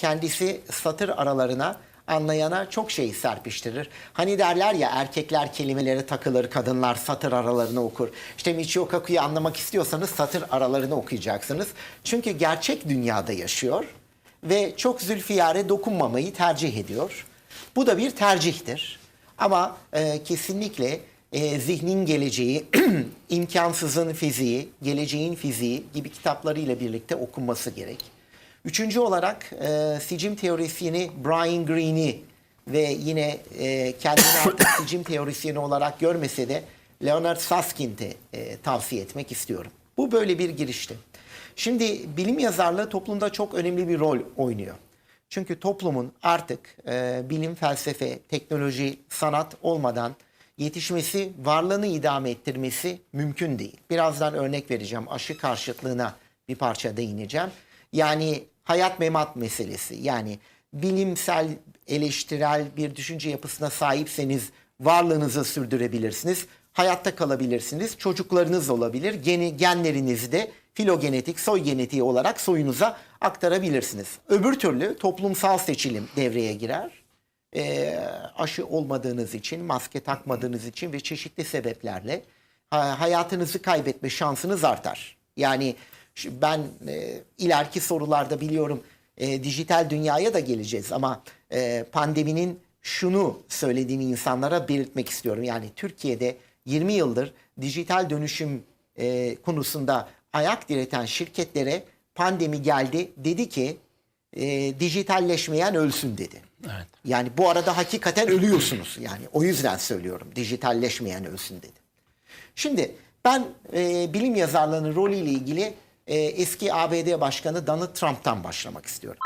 kendisi satır aralarına anlayana çok şey serpiştirir. Hani derler ya erkekler kelimeleri takılır, kadınlar satır aralarını okur. İşte Michio Kaku'yu anlamak istiyorsanız satır aralarını okuyacaksınız. Çünkü gerçek dünyada yaşıyor ve çok zülfiyare dokunmamayı tercih ediyor. Bu da bir tercihtir. Ama e, kesinlikle e, Zihnin Geleceği, imkansızın Fiziği, Geleceğin Fiziği gibi kitaplarıyla birlikte okunması gerek. Üçüncü olarak e, sicim teorisyeni Brian Greene'i ve yine e, kendini artık sicim teorisyeni olarak görmese de Leonard Susskind'i e, tavsiye etmek istiyorum. Bu böyle bir girişti. Şimdi bilim yazarlığı toplumda çok önemli bir rol oynuyor. Çünkü toplumun artık e, bilim, felsefe, teknoloji, sanat olmadan yetişmesi, varlığını idame ettirmesi mümkün değil. Birazdan örnek vereceğim. Aşı karşıtlığına bir parça değineceğim. Yani hayat memat meselesi. Yani bilimsel, eleştirel bir düşünce yapısına sahipseniz varlığınızı sürdürebilirsiniz. Hayatta kalabilirsiniz. Çocuklarınız olabilir. Geni, genlerinizi de filogenetik, soy genetiği olarak soyunuza aktarabilirsiniz. Öbür türlü toplumsal seçilim devreye girer. Ee, aşı olmadığınız için, maske takmadığınız için ve çeşitli sebeplerle ha- hayatınızı kaybetme şansınız artar. Yani ben e, ileriki sorularda biliyorum e, dijital dünyaya da geleceğiz ama e, pandeminin şunu söylediğini insanlara belirtmek istiyorum. Yani Türkiye'de 20 yıldır dijital dönüşüm e, konusunda ayak direten şirketlere pandemi geldi dedi ki e, dijitalleşmeyen ölsün dedi. Evet. Yani bu arada hakikaten ölüyorsunuz. Yani o yüzden söylüyorum dijitalleşmeyen ölsün dedi. Şimdi ben e, bilim yazarlığının rolüyle ilgili e, eski ABD Başkanı Donald Trump'tan başlamak istiyorum.